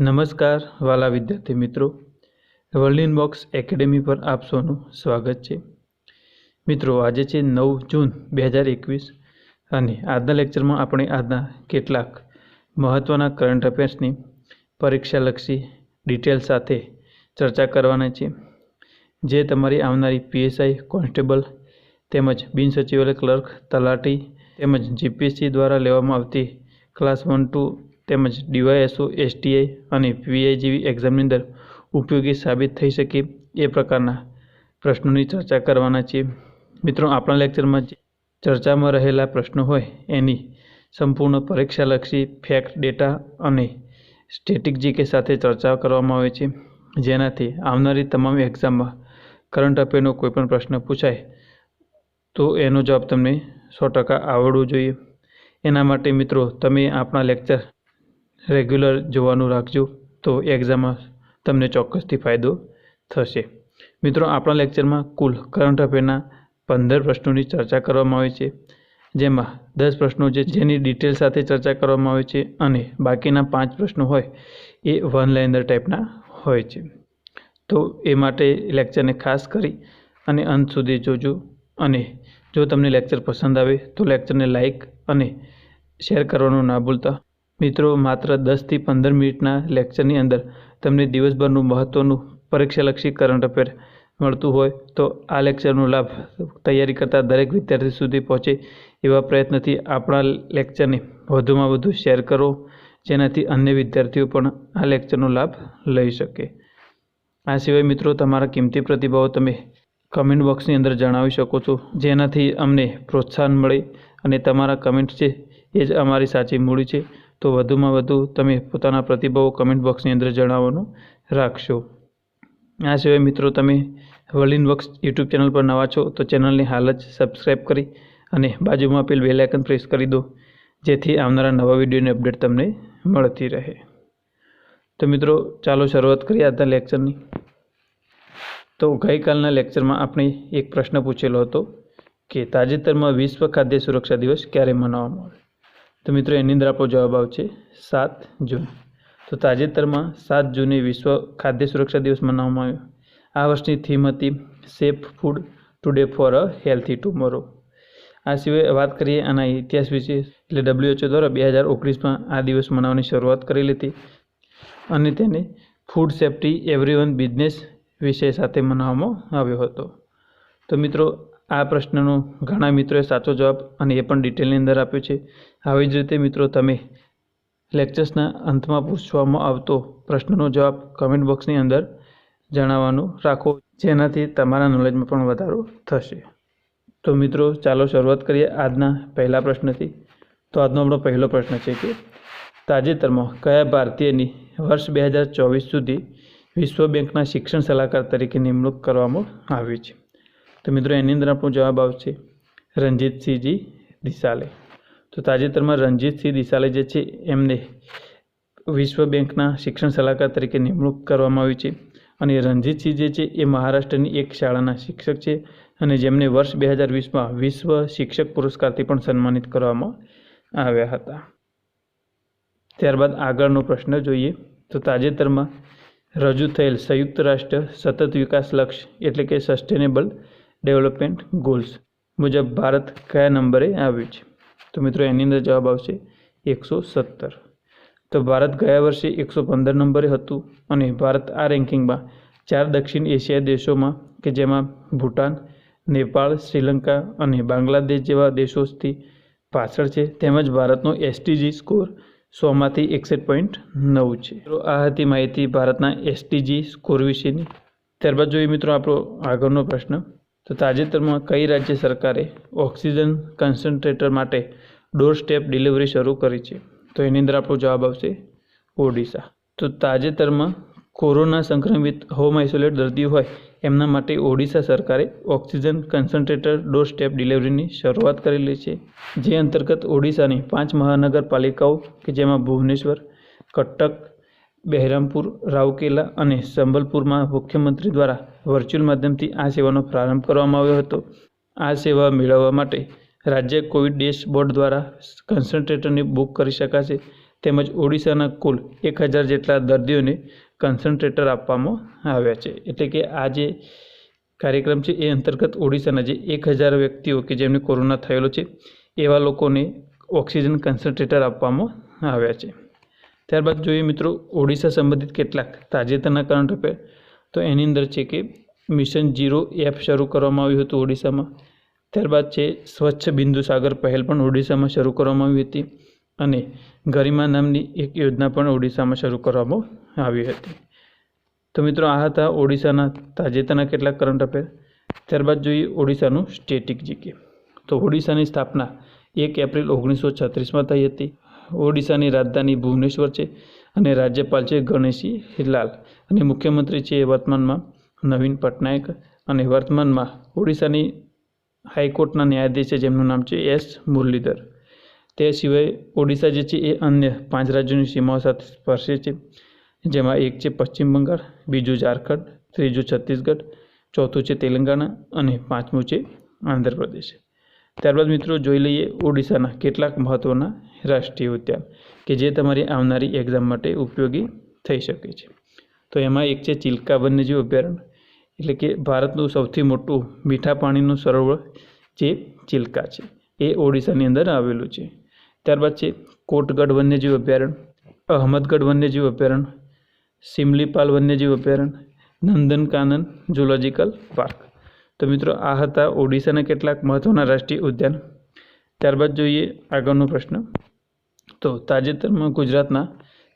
નમસ્કાર વાલા વિદ્યાર્થી મિત્રો. વર્લિન બોક્સ એકેડેમી પર આપ સૌનું સ્વાગત છે. મિત્રો, આજે છે નવ જૂન બે હજાર એકવીસ અને આજના લેક્ચરમાં આપણે આજના કેટલાક મહત્ત્વના કરંટ અફેર્સની પરીક્ષાલક્ષી ડિટેલ સાથે ચર્ચા કરવાના છે. જે તમારી આવનારી પીએસઆઈ કોન્સ્ટેબલ તેમજ બિનસચિવાલય ક્લર્ક તલાટી તેમજ જીપીએસસી દ્વારા લેવામાં આવતી ક્લાસ વન ટુ તેમજ ડીવાયએસઓ, એસટીઆઈ અને પીઆઈ જેવી એક્ઝામની અંદર ઉપયોગી સાબિત થઈ શકે એ પ્રકારના પ્રશ્નોની ચર્ચા કરવાના છીએ. મિત્રો, આપણા લેક્ચરમાં ચર્ચામાં રહેલા પ્રશ્નો હોય એની સંપૂર્ણ પરીક્ષાલક્ષી ફેક્ટ ડેટા અને સ્ટેટિક જીકે સાથે ચર્ચા કરવામાં આવે છે. જેનાથી આવનારી તમામ એક્ઝામમાં કરંટ અફેરનો કોઈપણ પ્રશ્ન પૂછાય તો એનો જવાબ તમને સો ટકા આવડવો જોઈએ. એના માટે મિત્રો, તમે આપણા લેક્ચર રેગ્યુલર જોવાનું રાખજો તો એક્ઝામમાં તમને ચોક્કસથી ફાયદો થશે. મિત્રો, આપણા લેક્ચરમાં કુલ કરંટ અફેરના પંદર પ્રશ્નોની ચર્ચા કરવામાં આવે છે, જેમાં દસ પ્રશ્નો છે જેની ડિટેલ સાથે ચર્ચા કરવામાં આવે છે અને બાકીના પાંચ પ્રશ્નો હોય એ વન લાઇનર ટાઈપના હોય છે. તો એ માટે લેક્ચરને ખાસ કરી અને અંત સુધી જોજો અને જો તમને લેક્ચર પસંદ આવે તો લેક્ચરને લાઇક અને શેર કરવાનું ના ભૂલતા. મિત્રો, માત્ર દસથી પંદર મિનિટના લેક્ચરની અંદર તમને દિવસભરનું મહત્ત્વનું પરીક્ષાલક્ષી કરંટ અફેર મળતું હોય તો આ લેક્ચરનો લાભ તૈયારી કરતા દરેક વિદ્યાર્થી સુધી પહોંચે એવા પ્રયત્નથી આપણા લેક્ચરને વધુમાં વધુ શેર કરો, જેનાથી અન્ય વિદ્યાર્થીઓ પણ આ લેક્ચરનો લાભ લઈ શકે. આ સિવાય મિત્રો, તમારા કિંમતી પ્રતિભાવો તમે કમેન્ટ બોક્સની અંદર જણાવી શકો છો, જેનાથી અમને પ્રોત્સાહન મળે અને તમારા કમેન્ટ છે એ જ અમારી સાચી મૂડી છે. તો વધુમાં વધુ તમે પોતાના પ્રતિભાવો કમેન્ટ બોક્સની અંદર જણાવવાનું રાખશો. આ સિવાય મિત્રો તમે વર્લિન વર્ક્સ યુટ્યુબ ચેનલ પર નવા છો તો ચેનલને હાલ જ સબસ્ક્રાઈબ કરી અને બાજુમાં આપેલ બેલાઇકન પ્રેસ કરી દો, જેથી આવનારા નવા વિડીયોની અપડેટ તમને મળતી રહે. તો મિત્રો, ચાલો શરૂઆત કરીએ આજના લેક્ચરની તો ગઈકાલના લેક્ચરમાં આપણે એક પ્રશ્ન પૂછેલો હતો કે તાજેતરમાં વિશ્વ ખાદ્ય સુરક્ષા દિવસ ક્યારે મનાવવામાં આવે તો મિત્રો, એની અંદર આપણો જવાબ આવશે સાત જૂન. તો તાજેતરમાં સાત જૂને વિશ્વ ખાદ્ય સુરક્ષા દિવસ મનાવવામાં આવ્યો. આ વર્ષની થીમ હતી safe food today for a healthy tomorrow. આ સિવાય વાત કરીએ આના ઇતિહાસ વિશે, એટલે ડબ્લ્યુએચઓ દ્વારા બે હજાર ઓગણીસમાં આ દિવસ મનાવવાની શરૂઆત કરેલી હતી અને તેને ફૂડ સેફ્ટી એવરીવન બિઝનેસ વિષય સાથે મનાવવામાં આવ્યો હતો. તો મિત્રો આ પ્રશ્નનો ઘણા મિત્રોએ સાચો જવાબ અને એ પણ ડિટેલની અંદર આપ્યો છે. આવી જ રીતે મિત્રો તમે લેક્ચર્સના અંતમાં પૂછવામાં આવતો પ્રશ્નનો જવાબ કમેન્ટ બોક્સની અંદર જણાવવાનું રાખો, જેનાથી તમારા નોલેજમાં પણ વધારો થશે. તો મિત્રો, ચાલો શરૂઆત કરીએ આજના પહેલા પ્રશ્નથી. તો આજનો આપણો પહેલો પ્રશ્ન છે કે, તાજેતરમાં કયા ભારતીયની વર્ષ બે હજાર ચોવીસ સુધી વિશ્વ બેંકના શિક્ષણ સલાહકાર તરીકે નિમણૂક કરવામાં આવી છે? તો મિત્રો, એની અંદર આપણો જવાબ આવશે રણજીતસિંહજી દિશાલે તો તાજેતરમાં રણજીતસિંહ દિશાલે જે છે, એમને વિશ્વ બેંકના શિક્ષણ સલાહકાર તરીકે નિમણૂક કરવામાં આવી છે અને રણજીતસિંહ જે છે, એ મહારાષ્ટ્રની એક શાળાના શિક્ષક છે અને જેમને વર્ષ બે હજાર વીસમાં વિશ્વ શિક્ષક પુરસ્કારથી પણ સન્માનિત કરવામાં આવ્યા હતા. ત્યારબાદ આગળનો પ્રશ્ન જોઈએ, તો તાજેતરમાં રજૂ થયેલ સંયુક્ત રાષ્ટ્ર સતત વિકાસ લક્ષ્ય એટલે કે સસ્ટેનેબલ ડેવલપમેન્ટ ગોલ્સ મુજબ ભારત કયા નંબરે આવ્યું છે? તો મિત્રો એની અંદર જવાબ આવશે એકસો સત્તર. તો ભારત ગયા વર્ષે એકસો પંદર નંબરે હતું અને ભારત આ રેન્કિંગમાં ચાર દક્ષિણ એશિયાઈ દેશોમાં કે જેમાં ભૂટાન, નેપાળ, શ્રીલંકા અને બાંગ્લાદેશ જેવા દેશોથી પાછળ છે. તેમજ ભારતનો એસટીજી સ્કોર સોમાંથી એકસઠ પોઈન્ટ નવ છે. તો આ હતી માહિતી ભારતના એસટીજી સ્કોર વિશેની. ત્યારબાદ જોઈએ મિત્રો આપણો આગળનો પ્રશ્ન. તો તાજેતરમાં કઈ રાજ્ય સરકારે ઓક્સિજન કન્સન્ટ્રેટર માટે ડોર સ્ટેપ ડિલિવરી શરૂ કરી છે? તો એની અંદર આપણો જવાબ આવશે ઓડિશા. તો તાજેતરમાં કોરોના સંક્રમિત હોમ આઇસોલેટ દર્દીઓ હોય એમના માટે ઓડિશા સરકારે ઓક્સિજન કન્સન્ટ્રેટર ડોર સ્ટેપ ડિલિવરીની શરૂઆત કરેલી છે. જે અંતર્ગત ઓડિશાની પાંચ મહાનગરપાલિકાઓ કે જેમાં ભુવનેશ્વર, કટક બહેરામપુર રાઉકેલા અને સંબલપુરમાં મુખ્યમંત્રી દ્વારા વર્ચ્યુઅલ માધ્યમથી આ સેવાનો પ્રારંભ કરવામાં આવ્યો હતો. આ સેવા મેળવવા માટે રાજ્ય કોવિડ ડેશ બોર્ડ દ્વારા કન્સન્ટ્રેટરને બુક કરી શકાશે. તેમજ ઓડિશાના કુલ એક હજાર જેટલા દર્દીઓને કન્સન્ટ્રેટર આપવામાં આવ્યા છે. એટલે કે આ જે કાર્યક્રમ છે, એ અંતર્ગત ઓડિશાના જે એક હજાર વ્યક્તિઓ કે જેમને કોરોના થયેલો છે, એવા લોકોને ઓક્સિજન કન્સન્ટ્રેટર આપવામાં આવ્યા છે. ત્યારબાદ જોઈએ મિત્રો, ઓડિશા સંબંધિત કેટલાક તાજેતરના કરંટ અફેર તો એની અંદર છે કે મિશન જીરો એપ શરૂ કરવામાં આવ્યું હતું ઓડિશામાં. ત્યારબાદ છે, સ્વચ્છ બિંદુ સાગર પહેલ પણ ઓડિશામાં શરૂ કરવામાં આવી હતી અને ગરિમા નામની એક યોજના પણ ઓડિશામાં શરૂ કરવામાં આવી હતી. તો મિત્રો, આ હતા ઓડિશાના તાજેતરના કેટલાક કરંટ અફેર ત્યારબાદ જોઈએ ઓડિશાનું સ્ટેટિક જીકે તો ઓડિશાની સ્થાપના એક એપ્રિલ ઓગણીસો છત્રીસમાં થઈ હતી. ઓડિશાની રાજધાની ભુવનેશ્વર છે અને રાજ્યપાલ છે ગણેશી લાલ અને મુખ્યમંત્રી છે વર્તમાનમાં નવીન પટનાયક. અને વર્તમાનમાં ઓડિશાની હાઈકોર્ટના ન્યાયાધીશ છે, જેમનું નામ છે એસ મુરલીધર. તે સિવાય ઓડિશા જે છે એ અન્ય પાંચ રાજ્યોની સીમાઓ સાથે સ્પર્શે છે, જેમાં એક છે પશ્ચિમ બંગાળ, બીજું ઝારખંડ, ત્રીજું છત્તીસગઢ, ચોથું છે તેલંગાણા અને પાંચમું છે આંધ્રપ્રદેશ. ત્યારબાદ મિત્રો જોઈ લઈએ ઓડિશાના કેટલાક મહત્ત્વના રાષ્ટ્રીય ઉદ્યાન કે જે તમારી આવનારી એક્ઝામ માટે ઉપયોગી થઈ શકે છે. તો એમાં એક છે ચિલ્કા વન્યજીવ અભયારણ્ય, એટલે કે ભારતનું સૌથી મોટું મીઠા પાણીનું સરોવર જે ચિલ્કા છે, એ ઓડિશાની અંદર આવેલું છે. ત્યારબાદ છે કોટગઢ વન્યજીવ અભયારણ્ય, અહમદગઢ વન્યજીવ અભયારણ્ય, સિમલીપાલ વન્યજીવ અભયારણ્ય, નંદનકાનન ઝુલોજિકલ પાર્ક. તો મિત્રો, આ હતા ઓડિશાના કેટલાક મહત્ત્વના રાષ્ટ્રીય ઉદ્યાન. ત્યારબાદ જોઈએ આગળનો પ્રશ્ન. તો તાજેતરમાં ગુજરાતના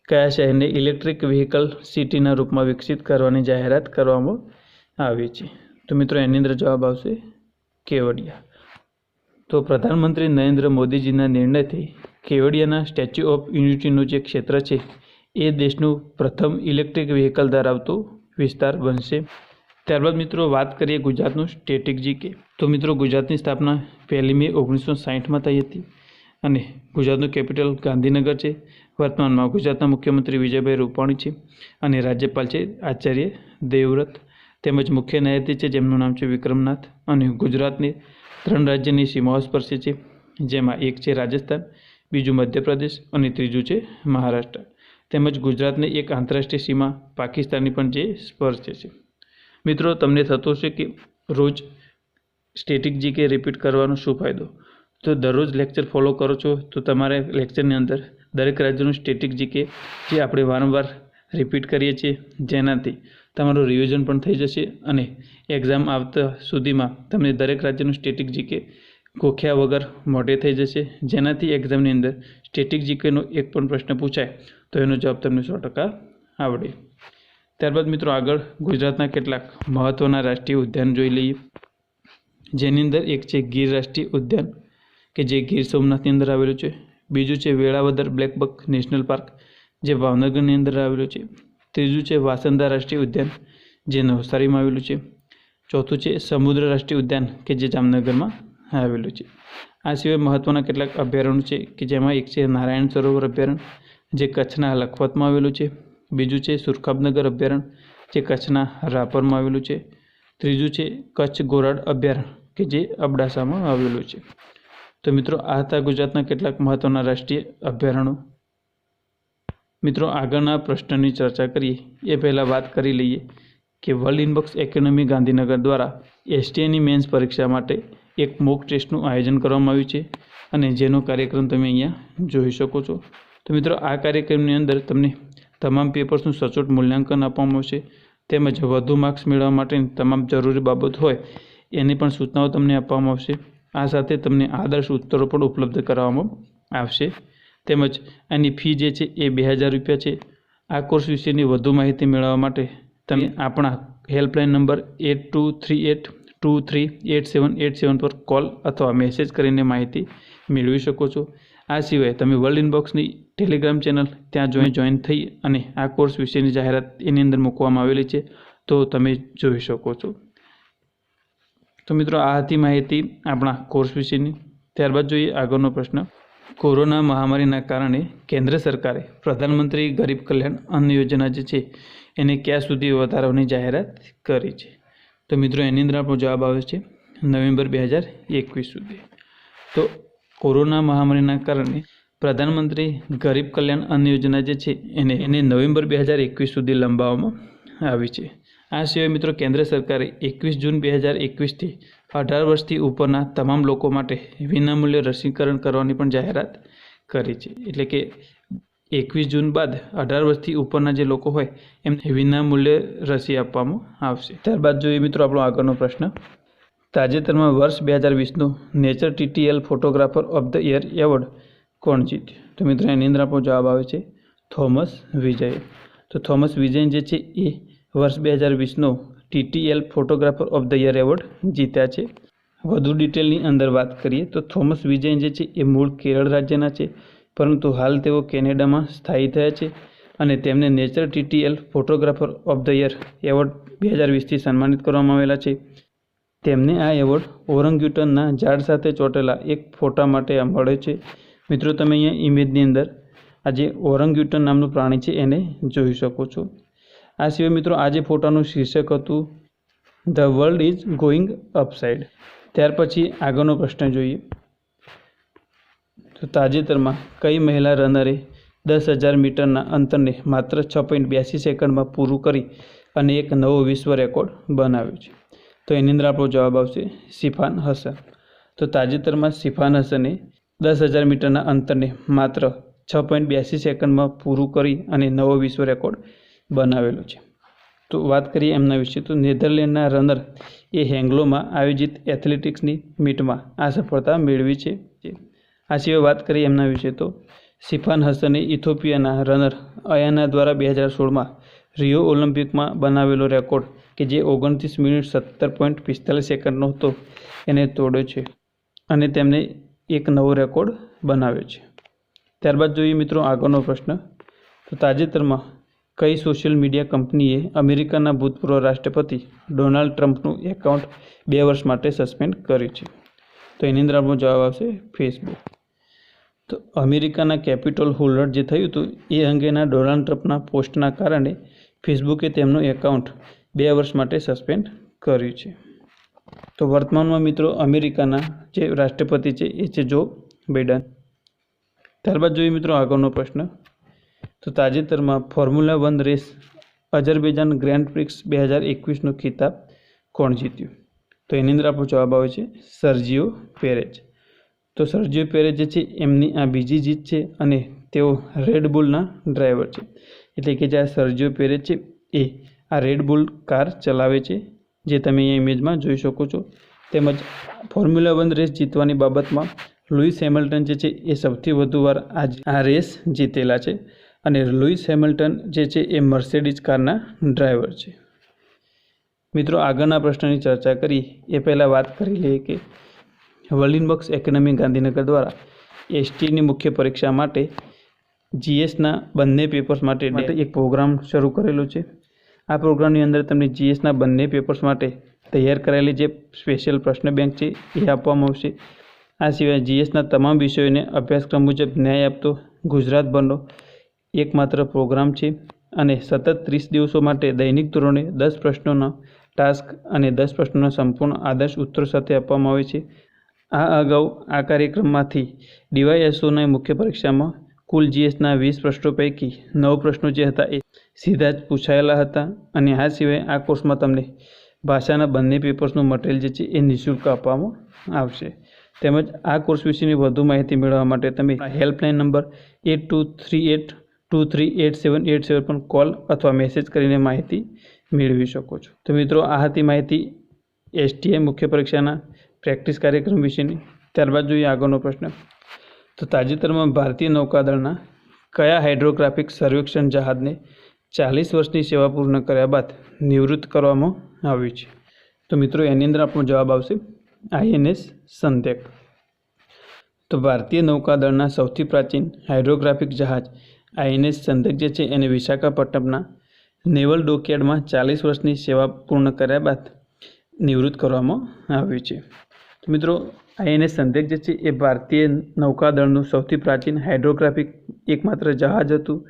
કયા શહેરને ઇલેક્ટ્રિક વ્હીકલ સિટીના રૂપમાં વિકસિત કરવાની જાહેરાત કરવામાં આવી છે? તો મિત્રો, એની અંદર જવાબ આવશે કેવડિયા. તો પ્રધાનમંત્રી નરેન્દ્ર મોદીજીના નિર્ણયથી કેવડિયાના સ્ટેચ્યુ ઓફ યુનિટીનું જે ક્ષેત્ર છે, એ દેશનું પ્રથમ ઇલેક્ટ્રિક વ્હીકલ ધરાવતો વિસ્તાર બનશે. ત્યારબાદ મિત્રો વાત કરીએ ગુજરાતનું સ્ટેટિક જીકે તો મિત્રો ગુજરાતની સ્થાપના પહેલી મે ઓગણીસો સાહીઠમાં થઈ હતી અને ગુજરાતનું કેપિટલ ગાંધીનગર છે. વર્તમાનમાં ગુજરાતના મુખ્યમંત્રી વિજયભાઈ રૂપાણી છે અને રાજ્યપાલ છે આચાર્ય દેવવ્રત. તેમજ મુખ્ય ન્યાયાધીશ છે જેમનું નામ છે વિક્રમનાથ અને ગુજરાતની ત્રણ રાજ્યની સીમાઓ સ્પર્શે છે. જેમાં એક છે રાજસ્થાન, બીજું મધ્યપ્રદેશ અને ત્રીજું છે મહારાષ્ટ્ર. તેમજ ગુજરાતની એક આંતરરાષ્ટ્રીય સીમા પાકિસ્તાનની પણ જે સ્પર્શે છે. મિત્રો, તમને થતો હશે કે રોજ સ્ટેટિક જીકે રિપીટ કરવાનો શું ફાયદો? તો દરરોજ લેક્ચર ફોલો કરો છો, તો તમારે લેક્ચરની અંદર દરેક રાજ્યનું સ્ટેટિક જીકે જે આપણે વારંવાર રિપીટ કરીએ છીએ, જેનાથી તમારું રિવિઝન પણ થઈ જશે અને એક્ઝામ આવતા સુધીમાં તમને દરેક રાજ્યનું સ્ટેટિક જીકે ગોખ્યા વગર મોઢે થઈ જશે. જેનાથી એક્ઝામની અંદર સ્ટેટિક જીકેનો એક પણ પ્રશ્ન પૂછાય, તો એનો જવાબ તમને સો ટકા આવડે. ત્યારબાદ મિત્રો આગળ ગુજરાતના કેટલાક મહત્ત્વના રાષ્ટ્રીય ઉદ્યાન જોઈ લઈએ. જેની અંદર એક છે ગીર રાષ્ટ્રીય ઉદ્યાન, કે જે ગીર સોમનાથની અંદર આવેલું છે. બીજું છે વેળાવદર બ્લેકબક નેશનલ પાર્ક, જે ભાવનગરની અંદર આવેલું છે. ત્રીજું છે વાસંદા રાષ્ટ્રીય ઉદ્યાન, જે નવસારીમાં આવેલું છે. ચોથું છે સમુદ્ર રાષ્ટ્રીય ઉદ્યાન, કે જે જામનગરમાં આવેલું છે. આ સિવાય મહત્ત્વના કેટલાક અભયારણ્યો છે, કે જેમાં એક છે નારાયણ સરોવર અભયારણ્ય, જે કચ્છના લખપતમાં આવેલું છે. બીજું છે સુરખાબનગર અભયારણ્ય જે કચ્છના રાપરમાં આવેલું છે. ત્રીજું છે કચ્છ ગોરાડ અભયારણ્ય કે જે અબડાસામાં આવેલું છે. તો મિત્રો, આ હતા ગુજરાતના કેટલાક મહત્ત્વના રાષ્ટ્રીય અભયારણ્યો મિત્રો, આગળના પ્રશ્નની ચર્ચા કરીએ. એ પહેલાં વાત કરી લઈએ કે વર્લ્ડ ઇનબોક્સ એકેડમી ગાંધીનગર દ્વારા એસટીએની મેન્સ પરીક્ષા માટે એક મોક ટેસ્ટનું આયોજન કરવામાં આવ્યું છે અને જેનો કાર્યક્રમ તમે અહીંયા જોઈ શકો છો. તો મિત્રો, આ કાર્યક્રમની અંદર તમને તમામ પેપર્સનું સચોટ મૂલ્યાંકન આપવામાં આવશે તેમજ વધુ માર્ક્સ મેળવવા માટેની તમામ જરૂરી બાબત હોય એની પણ સૂચનાઓ તમને આપવામાં આવશે. આ સાથે તમને આદર્શ ઉત્તરો પણ ઉપલબ્ધ કરાવવામાં આવશે. તેમજ આની ફી જે છે એ બે હજાર રૂપિયા છે. આ કોર્સ વિશેની વધુ માહિતી મેળવવા માટે તમે આપણા helpline number eight two three eight two three eight seven eight seven પર કોલ અથવા મેસેજ કરીને માહિતી મેળવી શકો છો. આ સિવાય તમે વર્લ્ડ ઇનબોક્સની ટેલિગ્રામ ચેનલ ત્યાં જોઈન જોઈન થઈ અને આ કોર્સ વિશેની જાહેરાત એની અંદર મૂકવામાં આવેલી છે. તો તમે જોઈ શકો છો. તો મિત્રો, આ હતી માહિતી આપણા કોર્સ વિશેની. ત્યારબાદ જોઈએ આગળનો પ્રશ્ન. કોરોના મહામારીના કારણે કેન્દ્ર સરકારે પ્રધાનમંત્રી ગરીબ કલ્યાણ અન્ન યોજના જે છે, એને ક્યાં સુધી વધારવાની જાહેરાત કરી છે? તો મિત્રો, એની અંદર આપણો જવાબ આવે છે નવેમ્બર બે હજાર એકવીસ સુધી. તો કોરોના મહામારીના કારણે પ્રધાનમંત્રી ગરીબ કલ્યાણ અન્ન યોજના જે છે, એને એને નવેમ્બર બે હજાર એકવીસ સુધી લંબાવવામાં આવી છે. આ સિવાય મિત્રો કેન્દ્ર સરકારે એકવીસ જૂન બે હજાર એકવીસથી અઢાર વર્ષથી ઉપરના તમામ લોકો માટે વિનામૂલ્યે રસીકરણ કરવાની પણ જાહેરાત કરી છે. એટલે કે એકવીસ જૂન બાદ અઢાર વર્ષથી ઉપરના જે લોકો હોય, એમને વિનામૂલ્યે રસી આપવામાં આવશે. ત્યારબાદ જોઈએ મિત્રો આપણો આગળનો પ્રશ્ન. તાજેતરમાં વર્ષ બે હજાર વીસનું nature TTL photographer of the year award કોણ જીત્યું તો મિત્રો એની અંદર આપણો જવાબ આવે છે થોમસ વિજય. તો થોમસ વિજયન જે છે એ વર્ષ બે હજાર વીસનો TTL photographer of the year award જીત્યા છે. વધુ ડિટેલની અંદર વાત કરીએ તો થોમસ વિજયન જે છે એ મૂળ કેરળ રાજ્યના છે, પરંતુ હાલ તેઓ કેનેડામાં સ્થાયી થયા છે અને તેમને nature TTL photographer of the year award બે હજાર વીસથી સન્માનિત કરવામાં આવેલા છે. તેમને આ એવોર્ડ ઓરંગ્યુટનના ઝાડ સાથે ચોંટેલા એક ફોટા માટે મળે છે. મિત્રો, તમે અહીંયા ઇમેજની અંદર આ જે ઓરંગ્યુટન નામનું પ્રાણી છે, એને જોઈ શકો છો. આ સિવાય મિત્રો, આ જે ફોટાનું શીર્ષક હતું the world is going upside ત્યાર પછી આગળનો પ્રશ્ન જોઈએ. તો તાજેતરમાં કઈ મહિલા રનરે દસ હજાર મીટરના અંતરને માત્ર છ પોઈન્ટ બ્યાસી સેકન્ડમાં પૂરું કરી અને એક નવો વિશ્વ રેકોર્ડ બનાવ્યો છે? તો એની અંદર આપણો જવાબ આવશે, સિફાન હસન. તો તાજેતરમાં સિફાન હસને દસ હજાર મીટરના અંતરને માત્ર છ પોઈન્ટ બ્યાસી સેકન્ડમાં પૂરું કરી અને નવો વિશ્વ રેકોર્ડ બનાવેલો છે. તો વાત કરીએ એમના વિશે, તો નેધરલેન્ડના રનર એ હેંગલોમાં આયોજિત એથ્લેટિક્સની મીટમાં આ સફળતા મેળવી છે. આ સિવાય વાત કરીએ એમના વિશે, તો સિફાન હસને ઇથોપિયાના રનર અયાના દ્વારા બે હજાર સોળમાં રિયો ઓલિમ્પિકમાં બનાવેલો રેકોર્ડ કે જે ઓગણત્રીસ મિનિટ સત્તર પોઈન્ટ પિસ્તાલીસ સેકન્ડનો હતો, એને તોડ્યો છે. અને તેમને એક નવો રેકોર્ડ બનાવ્યો છે. ત્યારબાદ જોઈએ મિત્રો આગળનો પ્રશ્ન. તો તાજેતરમાં કઈ સોશિયલ મીડિયા કંપનીએ અમેરિકાના ભૂતપૂર્વ રાષ્ટ્રપતિ ડોનાલ્ડ ટ્રમ્પનું એકાઉન્ટ બે વર્ષ માટે સસ્પેન્ડ કર્યું છે? તો એની અંદર આપણો જવાબ આવશે ફેસબુક. તો અમેરિકાના કેપિટલ હોલ્ડર જે થયું હતું, એ અંગેના ડોનાલ્ડ ટ્રમ્પના પોસ્ટના કારણે ફેસબુકે તેમનું એકાઉન્ટ બે વર્ષ માટે સસ્પેન્ડ કર્યું છે. તો વર્તમાનમાં મિત્રો અમેરિકાના જે રાષ્ટ્રપતિ છે એ છે જો બાઇડન ત્યારબાદ જોઈએ મિત્રો આગળનો પ્રશ્ન. તો તાજેતરમાં formula one race Azerbaijan grand prix બે હજાર એકવીસનો ખિતાબ કોણ જીત્યું? તો એની અંદર આપણો જવાબ આવે છે સર્જિયો પેરેજ તો સર્જિયો પેરેજ જે છે એમની આ બીજી જીત છે અને તેઓ રેડ બુલના ડ્રાઈવર છે. એટલે કે જે આ સર્જિયો પેરેજ છે એ આ રેડ બુલ કાર ચલાવે છે જે તમે અહીંયા ઇમેજમાં જોઈ શકો છો. તેમજ ફોર્મ્યુલા વન રેસ જીતવાની બાબતમાં લુઈસ હેમિલ્ટન જે છે એ સૌથી વધુ વાર આ આ રેસ જીતેલા છે અને લુઈસ હેમિલ્ટન જે છે એ મર્સેડીઝ કારના ડ્રાઈવર છે. મિત્રો આગળના પ્રશ્નની ચર્ચા કરી. એ પહેલાં વાત કરી લઈએ કે વર્લિન બોક્સ એકેડમી ગાંધીનગર દ્વારા એસટીની મુખ્ય પરીક્ષા માટે જીએસના બંને પેપર્સ માટે એક પ્રોગ્રામ શરૂ કરેલો છે. આ પ્રોગ્રામની અંદર તમને જીએસના બંને પેપર્સ માટે તૈયાર કરાયેલી જે સ્પેશિયલ પ્રશ્ન બેંક છે, એ આપવામાં આવશે. આ સિવાય જીએસના તમામ વિષયોને અભ્યાસક્રમ મુજબ ન્યાય આપતો ગુજરાતભરનો એકમાત્ર પ્રોગ્રામ છે અને સતત ત્રીસ દિવસો માટે દૈનિક ધોરણે દસ પ્રશ્નોના ટાસ્ક અને દસ પ્રશ્નોના સંપૂર્ણ આદર્શ ઉત્તરો સાથે આપવામાં આવે છે. આ અગાઉ આ કાર્યક્રમમાંથી ડીવાયએસઓના મુખ્ય પરીક્ષામાં કુલ જીએસના વીસ પ્રશ્નો પૈકી નવ પ્રશ્નો જે હતા એ સીધા જ પૂછાયેલા હતા અને આ સિવાય આ કોર્સમાં તમને ભાષાના બંને પેપર્સનું મટીરિયલ જે છે એ નિઃશુલ્ક આપવામાં આવશે. તેમજ આ કોર્સ વિશેની વધુ માહિતી મેળવવા માટે તમે helpline number eight two three eight two three eight seven eight seven પર કોલ અથવા મેસેજ કરીને માહિતી મેળવી શકો છો. તો મિત્રો, આ હતી માહિતી એસટીએ મુખ્ય પરીક્ષાના પ્રેક્ટિસ કાર્યક્રમ વિશેની. ત્યારબાદ જોઈએ આગળનો પ્રશ્ન. તો તાજેતરમાં ભારતીય નૌકાદળના કયા હાઇડ્રોગ્રાફિક સર્વેક્ષણ જહાજને ચાલીસ વર્ષની સેવા પૂર્ણ કર્યા બાદ નિવૃત્ત કરવામાં આવ્યું છે. તો મિત્રો, એની અંદર આપણો જવાબ આવશે આઈએનએસ સંદેક તો ભારતીય નૌકાદળના સૌથી પ્રાચીન હાઇડ્રોગ્રાફિક જહાજ આઈએનએસ સંદેક જે છે, એને વિશાખાપટ્ટનમના નેવલ ડોકયાર્ડમાં ચાલીસ વર્ષની સેવા પૂર્ણ કર્યા બાદ નિવૃત્ત કરવામાં આવ્યું છે. તો મિત્રો આઈએનએસ સંદેક જે છે, એ ભારતીય નૌકાદળનું સૌથી પ્રાચીન હાઇડ્રોગ્રાફિક એકમાત્ર જહાજ હતું.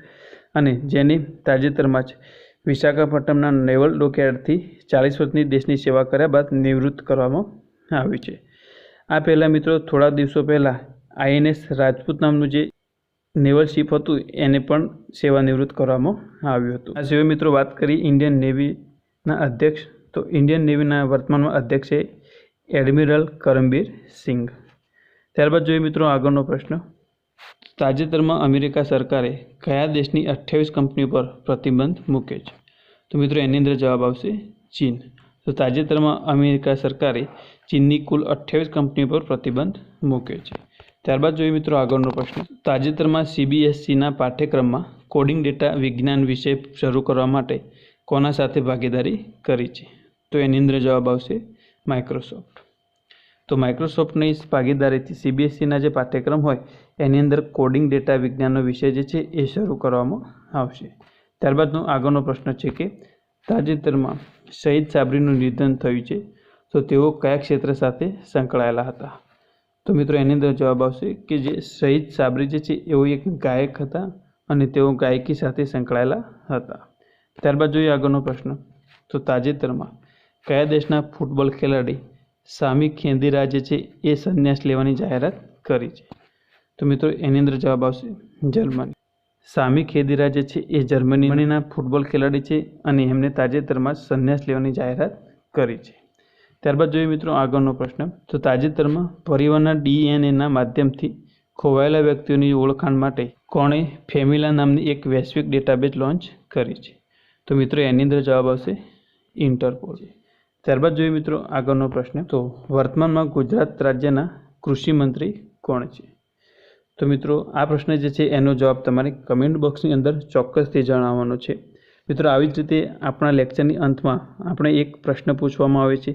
અને જેને તાજેતરમાં જ વિશાખાપટ્ટનમના નેવલ ડોકયાર્ડથી ચાલીસ વર્ષની દેશની સેવા કર્યા બાદ નિવૃત્ત કરવામાં આવ્યું છે. આ પહેલાં મિત્રો થોડા દિવસો પહેલાં આઈએનએસ રાજપૂત નામનું જે નેવલ શિપ હતું, એને પણ સેવાનિવૃત્ત કરવામાં આવ્યું હતું. આ સિવાય મિત્રો વાત કરી ઇન્ડિયન નેવીના અધ્યક્ષ, તો ઇન્ડિયન નેવીના વર્તમાનમાં અધ્યક્ષ છે એડમિરલ કરમબીર સિંઘ. ત્યારબાદ જોઈએ મિત્રો આગળનો પ્રશ્ન. તાજેતરમાં અમેરિકા સરકારે કયા દેશની અઠ્યાવીસ કંપનીઓ પર પ્રતિબંધ મૂક્યો છે? તો મિત્રો એની અંદર જવાબ આવશે ચીન. તો તાજેતરમાં અમેરિકા સરકારે ચીનની કુલ અઠ્યાવીસ કંપનીઓ પર પ્રતિબંધ મૂક્યો છે. ત્યારબાદ જોઈએ મિત્રો આગળનો પ્રશ્ન. તાજેતરમાં સીબીએસસીના પાઠ્યક્રમમાં કોડિંગ ડેટા વિજ્ઞાન વિષય શરૂ કરવા માટે કોના સાથે ભાગીદારી કરી છે? તો એની અંદર જવાબ આવશે માઇક્રોસોફ્ટ તો માઇક્રોસોફ્ટની ભાગીદારીથી સીબીએસસીના જે પાઠ્યક્રમ હોય, એની અંદર કોડિંગ ડેટા વિજ્ઞાનનો વિષય જે છે એ શરૂ કરવામાં આવશે. ત્યારબાદનો આગળનો પ્રશ્ન છે કે, તાજેતરમાં શહીદ સાબરીનું નિધન થયું છે, તો તેઓ કયા ક્ષેત્ર સાથે સંકળાયેલા હતા? તો મિત્રો, એની અંદર જવાબ આવશે કે જે શહીદ સાબરી જે છે, એઓ એક ગાયક હતા અને તેઓ ગાયકી સાથે સંકળાયેલા હતા. ત્યારબાદ જોઈએ આગળનો પ્રશ્ન. તો તાજેતરમાં કયા દેશના ફૂટબોલ ખેલાડી સામી ખેંદીરા જે છે એ સંન્યાસ લેવાની જાહેરાત કરી છે. તો મિત્રો, એની અંદર જવાબ આવશે જર્મની. સામી ખેદીરા જે છે એ જર્મનીના ફૂટબોલ ખેલાડી છે અને એમને તાજેતરમાં સંન્યાસ લેવાની જાહેરાત કરી છે. ત્યારબાદ જોઈએ મિત્રો આગળનો પ્રશ્ન. તો તાજેતરમાં પરિવહનના ડીએનએના માધ્યમથી ખોવાયેલા વ્યક્તિઓની ઓળખાણ માટે કોણે ફેમિલા નામની એક વૈશ્વિક ડેટાબેઝ લોન્ચ કરી છે? તો મિત્રો, એની અંદર જવાબ આવશે ઇન્ટરપોલ. ત્યારબાદ જોઈએ મિત્રો આગળનો પ્રશ્ન. તો વર્તમાનમાં ગુજરાત રાજ્યના કૃષિ મંત્રી કોણ છે? તો મિત્રો, આ પ્રશ્ન જે છે એનો જવાબ તમારે કમેન્ટ બોક્સની અંદર ચોક્કસથી જણાવવાનો છે. મિત્રો, આવી જ રીતે આપણા લેક્ચરની અંતમાં આપણે એક પ્રશ્ન પૂછવામાં આવે છે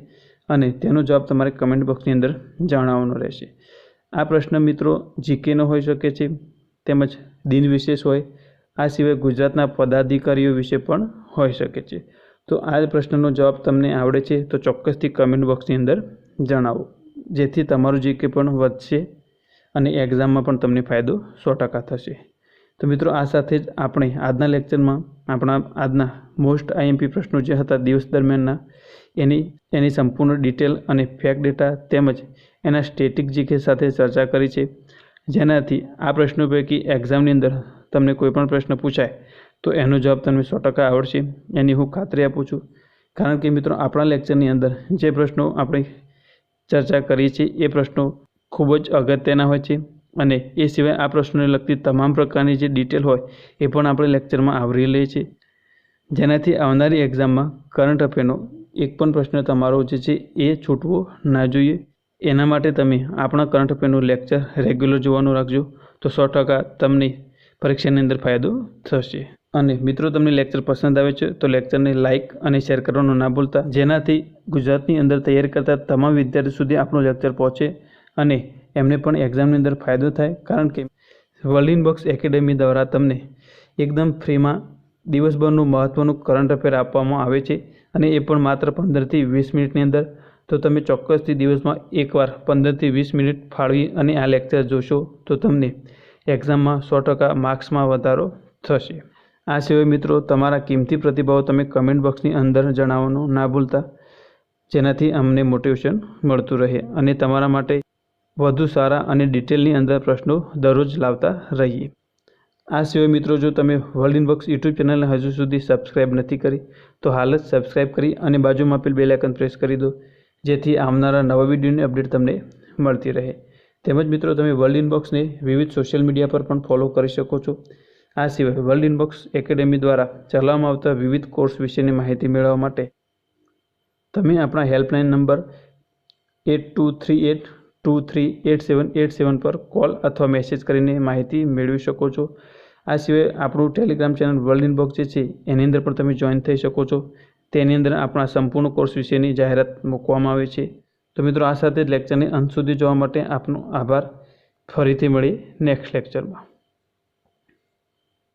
અને તેનો જવાબ તમારે કમેન્ટ બોક્સની અંદર જણાવવાનો રહેશે. આ પ્રશ્ન મિત્રો જીકેનો હોઈ શકે છે, તેમજ દિન વિશેષ હોય, આ સિવાય ગુજરાતના પદાધિકારીઓ વિશે પણ હોઈ શકે છે. તો આ પ્રશ્નનો જવાબ તમને આવડે છે, તો ચોક્કસથી કમેન્ટ બોક્સની અંદર જણાવો, જેથી તમારું જીકે પણ વધશે અને એક્ઝામમાં પણ તમને ફાયદો સો ટકા થશે. તો મિત્રો, આ સાથે જ આપણે આજના લેક્ચરમાં આપણા આજના મોસ્ટ આઈએમપી પ્રશ્નો જે હતા દિવસ દરમિયાનના, એની એની સંપૂર્ણ ડિટેલ અને ફેક ડેટા તેમજ એના સ્ટેટિક જીકે સાથે ચર્ચા કરી છે. જેનાથી આ પ્રશ્નો પૈકી એક્ઝામની અંદર તમને કોઈ પણ પ્રશ્ન પૂછાય તો એનો જવાબ તમને સો ટકા આવડશે. એની હું ખાતરી આપું છું. કારણ કે મિત્રો, આપણા લેક્ચરની અંદર જે પ્રશ્નો આપણે ચર્ચા કરીએ છીએ, એ પ્રશ્નો ખૂબ જ અગત્યના હોય છે અને એ સિવાય આ પ્રશ્નોને લગતી તમામ પ્રકારની જે ડિટેલ હોય, એ પણ આપણે લેક્ચરમાં આવરી લઈએ છીએ. જેનાથી આવનારી એક્ઝામમાં કરંટ અફેરનો એક પણ પ્રશ્ન તમારો જે છે, એ છૂટવો ના જોઈએ. એના માટે તમે આપણા કરંટ અફેરનું લેક્ચર રેગ્યુલર જોવાનું રાખજો. તો સો ટકા તમને પરીક્ષાની અંદર ફાયદો થશે. અને મિત્રો તમને લેક્ચર પસંદ આવે છે, તો લેક્ચરને લાઇક અને શેર કરવાનું ના ભૂલતા. જેનાથી ગુજરાતની અંદર તૈયારી કરતા તમામ વિદ્યાર્થીઓ સુધી આપણું લેક્ચર પહોંચે અને એમને પણ એક્ઝામની અંદર ફાયદો થાય. કારણ કે વર્લ્ડ ઇન બોક્સ એકેડેમી દ્વારા તમને એકદમ ફ્રીમાં દિવસભરનું મહત્ત્વનું કરંટ અફેર આપવામાં આવે છે અને એ પણ માત્ર પંદરથી વીસ મિનિટની અંદર. તો તમે ચોક્કસથી દિવસમાં એકવાર પંદરથી વીસ મિનિટ ફાળવી અને આ લેક્ચર જોશો, તો તમને એક્ઝામમાં સો ટકા માર્ક્સમાં વધારો થશે. આ સિવાય મિત્રો, તમારા કિંમતી પ્રતિભાવો તમે કમેન્ટ બોક્સની અંદર જણાવવાનું ના ભૂલતા. જેનાથી અમને મોટિવેશન મળતું રહે અને તમારા માટે વધુ સારા અને ડિટેલની અંદર પ્રશ્નો દરરોજ લાવતા રહીએ. આ સિવાય મિત્રો, જો તમે વર્લ્ડ ઇનબોક્સ યુટ્યુબ ચેનલને હજુ સુધી સબસ્ક્રાઇબ નથી કરી, તો હાલ જ સબસ્ક્રાઇબ કરી અને બાજુમાં આપેલ બેલ આઇકન પ્રેસ કરી દો, જેથી આવનારા નવા વિડીયોની અપડેટ તમને મળતી રહે. તેમજ મિત્રો, તમે વર્લ્ડ ઇનબોક્સને વિવિધ સોશિયલ મીડિયા પર પણ ફોલો કરી શકો છો. આ સિવાય વર્લ્ડ ઇનબોક્સ એકેડેમી દ્વારા ચલાવવામાં આવતા વિવિધ કોર્સ વિશેની માહિતી મેળવવા માટે તમે આપણા helpline number eight two three eight two three eight seven eight seven પર કોલ અથવા મેસેજ કરીને માહિતી મેળવી શકો છો. આ સિવાય આપણું ટેલિગ્રામ ચેનલ વર્લ્ડ ઇનબોક્સ જે છે, એની અંદર પણ તમે જોઈન થઈ શકો છો. તેની અંદર આપણા સંપૂર્ણ કોર્સ વિશેની જાહેરાત મૂકવામાં આવે છે. તો મિત્રો, આ સાથે જ લેક્ચરને અંત સુધી જોવા માટે આપનો આભાર. ફરીથી મળી નેક્સ્ટ લેક્ચરમાં.